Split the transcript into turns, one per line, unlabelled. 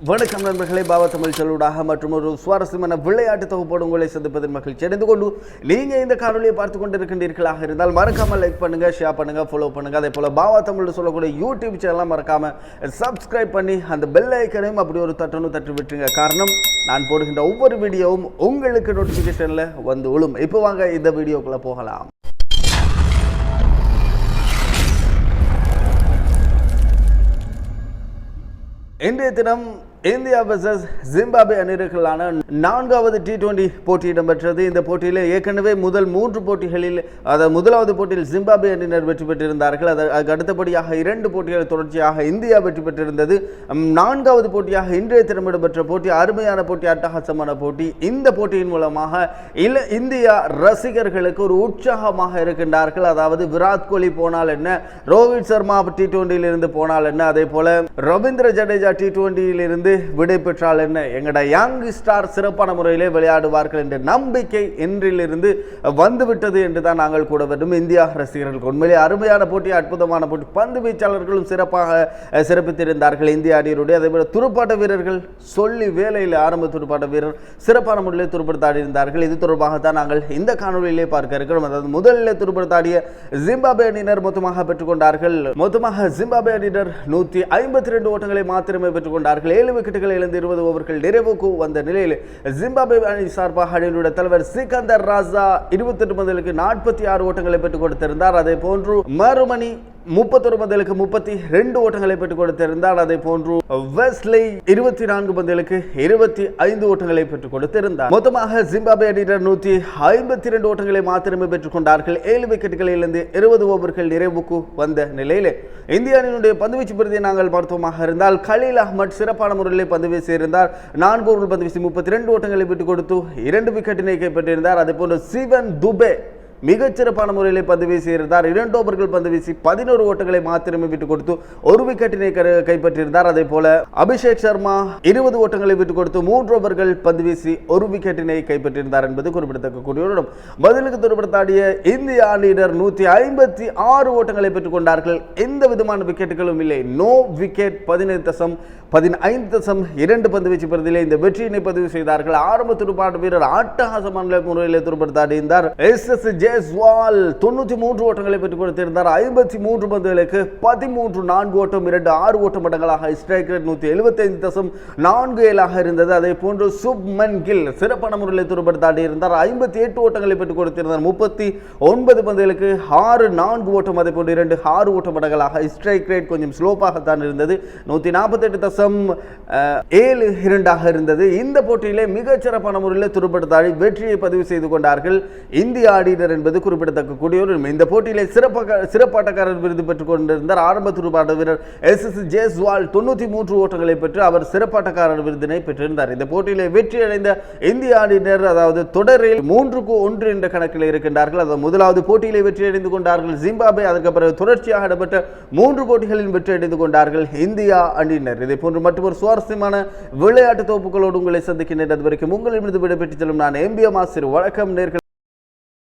வணக்கம் நண்பர்களே பாபா தமிழ் செல்லுடாக மற்றும் ஒரு சுவாரஸ்யமான விளையாட்டு தொகுப்போடு உங்களை சந்திப்பதில் மகிழ்ச்சி அடைந்து கொண்டு நீங்கள் இந்த காணொலியை பார்த்து கொண்டிருக்கின்றீர்களாக இருந்தால் மறக்காமல் லைக் பண்ணுங்க ஷேர் பண்ணுங்க ஃபாலோ பண்ணுங்க. அதே போல பாபா தமிழ் சொல்லக்கூடிய யூடியூப் சேனலாம் மறக்காம சப்ஸ்கிரைப் பண்ணி அந்த பெல் ஐக்கனையும் அப்படி ஒரு தட்டணும் தட்டி விட்டுருங்க. காரணம் நான் போடுகின்ற ஒவ்வொரு வீடியோவும் உங்களுக்கு நோட்டிஃபிகேஷனில் வந்து விழும். இப்போ வாங்க இந்த வீடியோக்குள்ளே போகலாம். இன்றைய தினம் இந்தியா வர்சஸ் ஜிம்பாபே அணிகளுக்கான நான்காவது டி டுவெண்டி போட்டி இடம்பெற்றது. இந்த போட்டியில் ஏற்கனவே முதல் மூன்று போட்டிகளில் அதாவது முதலாவது போட்டியில் ஜிம்பாபே அணியினர் வெற்றி பெற்றிருந்தார்கள். அதற்கு அதுக்கு அடுத்தபடியாக இரண்டு போட்டிகள் தொடர்ச்சியாக இந்தியா வெற்றி பெற்றிருந்தது. நான்காவது போட்டியாக இன்றைய தினம் இடம்பெற்ற போட்டி அருமையான போட்டி அட்டகாசமான போட்டி. இந்த போட்டியின் மூலமாக இல இந்தியா ரசிகர்களுக்கு ஒரு உற்சாகமாக இருக்கின்றார்கள். அதாவது விராட் கோலி போனால் என்ன ரோஹித் சர்மா டி டுவெண்டியில் இருந்து போனால் என்ன அதே போல ரவீந்திர ஜடேஜா டி டுவெண்டியில் இருந்து விடை பெற்றால் என்ன? எங்கட யங் ஸ்டார் சிறப்பான முறையிலே விளையாடுவார்கள் என்ற நம்பிக்கை இன்றிலிருந்து வந்துவிட்டது என்று தான் நாங்கள் கூட வேண்டும். இந்தியா ரசிகர்களுக்கு உண்மையிலே அருமையான போட்டி அற்புதமான போட்டி. பந்து வீச்சாளர்களும் சிறப்பாக சிறப்பித்திருந்தார்கள். இந்திய அணியருடைய அதே போல துடுப்பாட்ட வீரர்கள் சொல்லி வேலையில் ஆரம்ப துடுப்பாட்ட வீரர் சிறப்பான முறையில் துடுப்படுத்தாடி இருந்தார்கள். இது தொடர்பாகத்தான் நாங்கள் இந்த காணொலியிலே பார்க்க இருக்கிறோம். அதாவது முதலில் துடுப்படுத்தாடிய ஜிம்பாபே அணியினர் மொத்தமாக பெற்றுக்கொண்டார்கள். மொத்தமாக ஜிம்பாபே அணியினர் நூற்றி ஐம்பத்தி ரெண்டு ஓட்டங்களை மாத்திரமே பெற்றுக்கொண்டார்கள். ஏழு விக்கெட்டுகள் இழந்து இருபது ஓவர்கள் நிறைவுக்கு வந்த நிலையில் ஜிம்பாபே அணி சார்பாக அணியினுடைய தலைவர் சிகந்தர் ராஜா இருபத்தெட்டு முதலுக்கு நாற்பத்தி ஆறு ஓட்டங்களை பெற்றுக் கொடுத்திருந்தார். அதே போன்று மறுமணி முப்பத்தொரு பந்தலுக்கு முப்பத்தி ரெண்டு ஓட்டங்களை பெற்றுக் கொடுத்திருந்தார் அதே போன்று வெஸ்லி இருபத்தி நான்கு பந்தலுக்கு இருபத்தி ஐந்து ஓட்டங்களை பெற்றுக் கொடுத்திருந்தார். மொத்தமாக ஜிம்பாபே அணியினர் நூற்றி ஐம்பத்தி ரெண்டு ஓட்டங்களை மாத்திரமே பெற்றுக் கொண்டார்கள். ஏழு விக்கெட்டுகளிலிருந்து இருபது ஓவர்கள் நிறைவுக்கு வந்த நிலையிலே இந்திய அணியினுடைய பந்துவீச்சு பிரதியை நாங்கள் மருத்துவமாக இருந்தால் கலீல் அஹ்மத் சிறப்பான முறையில் பந்து வீசியிருந்தார் நான்கு ஓவர்கள் பந்து வீசி முப்பத்தி ரெண்டு ஓட்டங்களை விட்டுக் கொடுத்து இரண்டு விக்கெட்டினை கைப்பற்றியிருந்தார். அதே போன்று சிவன் துபே மிகச்சிறப்பான முறையில் பந்து வீசியிருந்தார். இரண்டு ஓவர்கள் பந்து வீசி பதினோரு ஓட்டங்களை மாத்திரமே விட்டுக் கொடுத்து ஒரு விக்கெட்டினை கைப்பற்றியிருந்தார். அதே போல அபிஷேக் சர்மா இருபது ஓட்டங்களை விட்டுக் கொடுத்து மூன்று ஓவர்கள் பந்து வீசி ஒரு விக்கெட்டினை கைப்பற்றியிருந்தார் என்பது குறிப்பிடத்தக்க கூடிய பதிலுக்கு துடுப்படுத்தாடிய இந்திய அணியினர் நூத்தி ஐம்பத்தி ஆறு ஓட்டங்களை பெற்றுக் கொண்டார்கள். எந்த விதமான விக்கெட்டுகளும் இல்லை. நோ விக்கெட் பதினைந்து தசம் பதினைந்து தசம் இரண்டு பந்து வீச்சு பெறுதிலே இந்த வெற்றியினை பதிவு செய்தார்கள். ஆரம்ப துடுப்பாட்ட வீரர் அட்டகாசமான முறையில் துடுப்படுத்தாடியிருந்தார் எஸ் எஸ் ஜேஸ்வால் தொண்ணூற்றி மூன்று ஓட்டங்களை பெற்றுக் கொடுத்திருந்தார். ஐம்பத்தி மூன்று பந்துகளுக்கு பதிமூன்று நான்கு ஓட்டம் இரண்டு ஆறு ஓட்டம் மடங்களாக ஸ்ட்ரைக் ரேட் நூற்றி எழுபத்தைந்து தசம் நான்கு ஏழாக இருந்தது. அதே போன்று சுப்மன் கில் சிறப்பான முறையில் துடுப்படுத்தாடி இருந்தார் ஐம்பத்தி எட்டு ஓட்டங்களை பெற்றுக் கொடுத்திருந்தார். முப்பத்தி ஒன்பது பந்துகளுக்கு ஆறு நான்கு ஓட்டம் அதே போன்று இரண்டு ஆறு ஓட்ட மடங்களாக ஸ்ட்ரைக் ரேட் கொஞ்சம் ஸ்லோப்பாகத்தான் இருந்தது. நூற்றி நாற்பத்தெட்டு தசம் மொத்தம் ஏழு இரண்டாக இருந்தது. இந்த போட்டியிலே மிகச்சிறப்பான முறையில் துடுப்படுத்தாடி வெற்றியை பதிவு செய்து கொண்டார்கள். இந்திய ஆடினர் என்பது குறிப்பிடத்தக்க கூடிய ஒரு இந்த போட்டியிலே சிறப்பாக சிறப்பாட்டக்காரர் விருது பெற்றுக் கொண்டிருந்தார். ஆரம்ப துடுப்பாட்ட வீரர் எஸ் எஸ் ஜேஸ்வால் தொண்ணூற்றி மூன்று ஓட்டங்களை பெற்று அவர் சிறப்பாட்டக்காரர் விருதினை பெற்றிருந்தார். இந்த போட்டியிலே வெற்றி அடைந்த இந்திய ஆடினர் அதாவது தொடரில் மூன்றுக்கு ஒன்று என்ற கணக்கில் இருக்கின்றார்கள். அதாவது முதலாவது போட்டியிலே வெற்றி அடைந்து கொண்டார்கள். ஜிம்பாபே அதற்கு பிறகு தொடர்ச்சியாக இடம்பெற்ற மூன்று போட்டிகளில் வெற்றி அடைந்து கொண்டார்கள் இந்தியா அணியினர் இதை போன்று மற்றொரு சுவாரஸ்யமான விளையாட்டு தொகுப்புகளோடு உங்களை சந்திக்கின்றது வரைக்கும் உங்களிடமிருந்து விடைபெற்று செல்லும் நான் எம்பிஎம் ஆசிரியர். வழக்கம் நேர்கள்.